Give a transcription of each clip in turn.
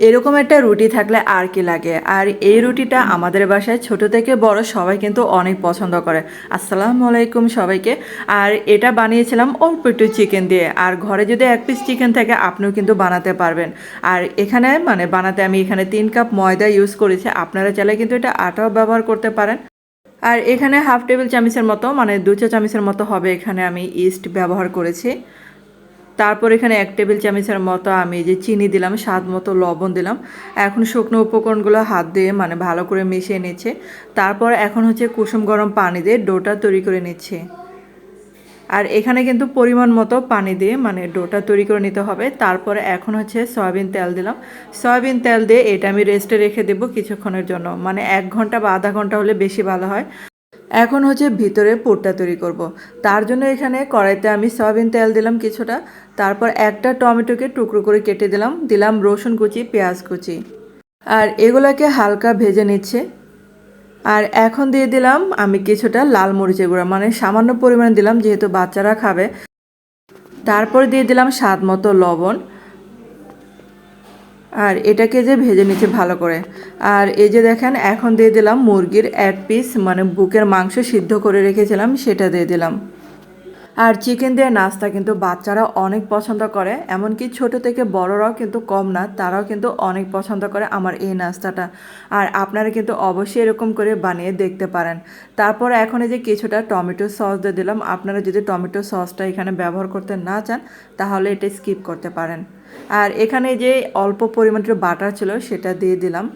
এরকম একটা রুটি থাকলে আর কি লাগে? আর এই রুটিটা আমাদের বাসায় ছোট থেকে বড় সবাই কিন্তু অনেক পছন্দ করে। আসসালামু আলাইকুম সবাইকে। আর এটা বানিয়েছিলাম অল্প একটু চিকেন দিয়ে। আর ঘরে যদি এক পিস চিকেন থাকে, আপনিও কিন্তু বানাতে পারবেন। আর এখানে মানে বানাতে আমি এখানে তিন কাপ ময়দা ইউজ করেছি। আপনারা চাইলে কিন্তু এটা আটাও ব্যবহার করতে পারেন। আর এখানে হাফ টেবিল চামচের মতো মানে দু চা চামচের মতো হবে এখানে আমি ইস্ট ব্যবহার করেছি। তারপর এখানে এক টেবিল চামচের মতো আমি যে চিনি দিলাম, স্বাদ মতো লবণ দিলাম। এখন শুকনো উপকরণগুলো হাত দিয়ে মানে ভালো করে মিশিয়ে নিচ্ছে। তারপর এখন হচ্ছে কুসুম গরম পানি দিয়ে ডোটা তৈরি করে নিচ্ছে। আর এখানে কিন্তু পরিমাণ মতো পানি দিয়ে মানে ডোটা তৈরি করে নিতে হবে। তারপরে এখন হচ্ছে সয়াবিন তেল দিলাম। সয়াবিন তেল দিয়ে এটা আমি রেস্টে রেখে দেবো কিছুক্ষণের জন্য। মানে এক ঘণ্টা বা আধা ঘণ্টা হলে বেশি ভালো হয়। এখন হচ্ছে ভিতরে পুরটা তৈরি করব। তার জন্য এখানে কড়াইতে আমি সয়াবিন তেল দিলাম কিছুটা। তারপর একটা টমেটোকে টুকরো করে কেটে দিলাম। দিলাম রসুন কুচি, পেঁয়াজ কুচি। আর এগুলোকে হালকা ভেজে নিচ্ছে। আর এখন দিয়ে দিলাম আমি কিছুটা লাল মরিচের গুঁড়া। মানে সামান্য পরিমাণে দিলাম, যেহেতু বাচ্চারা খাবে। তারপর দিয়ে দিলাম স্বাদ মতো লবণ। আর এটাকে যে ভেজে নিচ্ছে ভালো করে। আর এই যে দেখেন, এখন দিয়ে দিলাম মুরগির এক পিস মানে বুকের মাংস সিদ্ধ করে রেখেছিলাম, সেটা দিয়ে দিলাম। আর চিকেন দিয়ে নাস্তা কিন্তু বাচ্চারা অনেক পছন্দ করে, এমনকি ছোট থেকে বড়রাও কিন্তু কম না, তারাও কিন্তু অনেক পছন্দ করে আমার এই নাস্তাটা। আর আপনারা কিন্তু অবশ্যই এরকম করে বানিয়ে দেখতে পারেন। তারপর এখন এই যে কিছুটা টমেটো সস দিয়ে দিলাম, আপনারা যদি টমেটো সসটা এখানে ব্যবহার করতে না চান, তাহলে এটা স্কিপ করতে পারেন। আর এখানে যে অল্প পরিমাণের বাটার ছিল, সেটা দিয়ে দিলাম।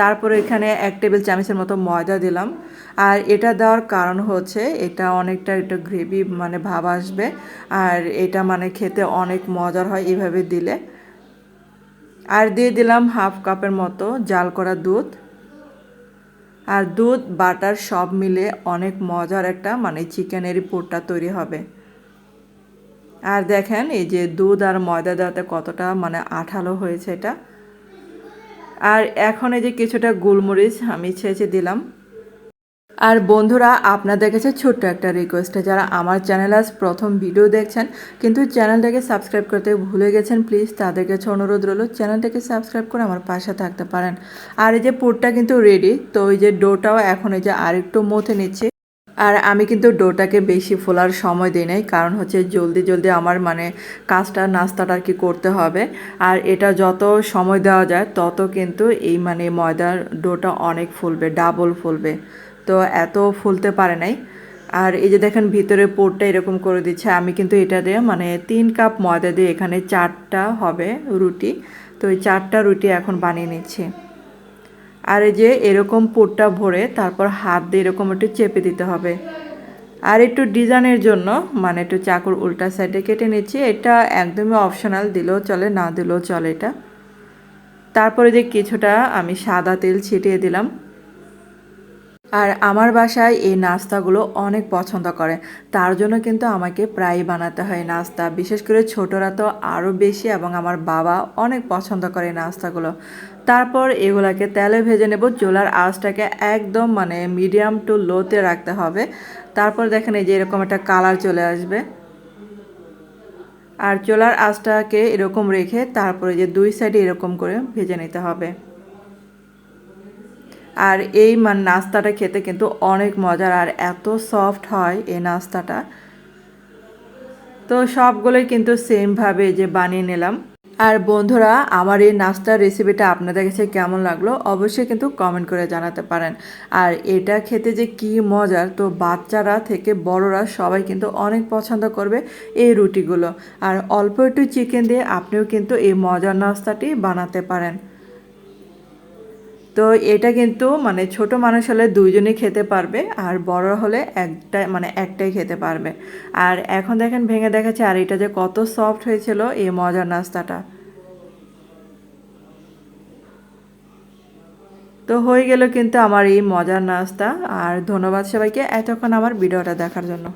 তারপরে এখানে এক টেবিল চামচের মতো ময়দা দিলাম। আর এটা দেওয়ার কারণ হচ্ছে, এটা অনেকটা একটা গ্রেভি মানে ভাব আসবে। আর এটা মানে খেতে অনেক মজার হয় এভাবে দিলে। আর দিয়ে দিলাম হাফ কাপের মতো জাল করা দুধ। আর দুধ, বাটার সব মিলে অনেক মজার একটা মানে চিকেনের পুরটা তৈরি হবে। আর দেখেন এই যে দুধ আর ময়দা দেওয়াতে কতটা মানে আঠালো হয়েছে এটা। আর এখন এই যে কিছুটা গোলমরিচ আমি ছেঁচে দিলাম। আর বন্ধুরা, আপনাদের কাছে ছোট্ট একটা রিকোয়েস্ট যারা আমার চ্যানেল আজ প্রথম ভিডিও দেখছেন, কিন্তু চ্যানেলটাকে সাবস্ক্রাইব করতে ভুলে গেছেন প্লিজ তাদের কাছে অনুরোধ রইল চ্যানেলটাকে সাবস্ক্রাইব করে আমার পাশে থাকতে পারেন। আর এই যে পুরটা কিন্তু রেডি তো ওই যে ডোটাও এখন এই যে আরেকটু মথে নিচ্ছে। আর আমি কিন্তু ডোটাকে বেশি ফোলার সময় দিই নাই, কারণ হচ্ছে জলদি জলদি আমার মানে কাজটা, নাস্তাটা আর কি করতে হবে। আর এটা যত সময় দেওয়া যায়, তত কিন্তু এই মানে ময়দার ডোটা অনেক ফুলবে ডাবল ফুলবে। তো এত ফুলতে পারে নাই। আর এই যে দেখেন ভিতরে পোরটা এরকম করে দিচ্ছে, আমি কিন্তু এটা দিয়ে মানে তিন কাপ ময়দা দিয়ে এখানে চারটা হবে রুটি। তো এই চারটা রুটি এখন বানিয়ে নিচ্ছি। আর এই যে এরকম পোটটা ভরে তারপর হাত দিয়ে এরকম একটু চেপে দিতে হবে। আর একটু ডিজাইনের জন্য মানে একটু চাকুর উল্টা সাইডে কেটে নিচ্ছি। এটা একদমই অপশনাল দিলেও চলে, না দিলেও চলে এটা। তারপরে যে কিছুটা আমি সাদা তেল ছিটিয়ে দিলাম আর আমার বাসায় এই নাস্তাগুলো অনেক পছন্দ করে। তার জন্য কিন্তু আমাকে প্রায় বানাতে হয় নাস্তা। বিশেষ করে ছোটরা তো আরও বেশি এবং আমার বাবা অনেক পছন্দ করে নাস্তাগুলো। তারপর এগুলাকে তেলে ভেজে নেব। চোলার আঁচটাকে একদম মানে মিডিয়াম টু লোতে রাখতে হবে। তারপর দেখেন এই যে এরকম একটা কালার চলে আসবে। আর চোলার আঁচটাকে এরকম রেখে তারপরে যে দুই সাইডে এরকম করে ভেজে নিতে হবে। আর এই মানে নাস্তাটা খেতে কিন্তু অনেক মজার, আর এত সফট হয় এই নাস্তাটা। তো সবগুলোই কিন্তু সেমভাবে যে বানিয়ে নিলাম। আর বন্ধুরা, আমার এই নাস্তার রেসিপিটা আপনাদের কাছে কেমন লাগল অবশ্যই কিন্তু কমেন্ট করে জানাতে পারেন। আর এটা খেতে যে কি মজার, তো বাচ্চারা থেকে বড়রা সবাই কিন্তু অনেক পছন্দ করবে এই রুটিগুলো। আর অল্প একটু চিকেন দিয়ে আপনিও কিন্তু এই মজার নাস্তাটি বানাতে পারেন। তো এটা কিন্তু মানে ছোট মানুষ হলে দুইজনই খেতে পারবে আর বড় হলে একটা মানে একটাই খেতে পারবে। আর এখন দেখেন ভেঙে দেখাচ্ছে আর এটা যে কত সফট হয়েছিল এই মজার নাস্তাটা। তো হয়ে গেল কিন্তু আমার এই মজার নাস্তা। আর ধন্যবাদ সবাইকে এতক্ষণ আমার ভিডিওটা দেখার জন্য।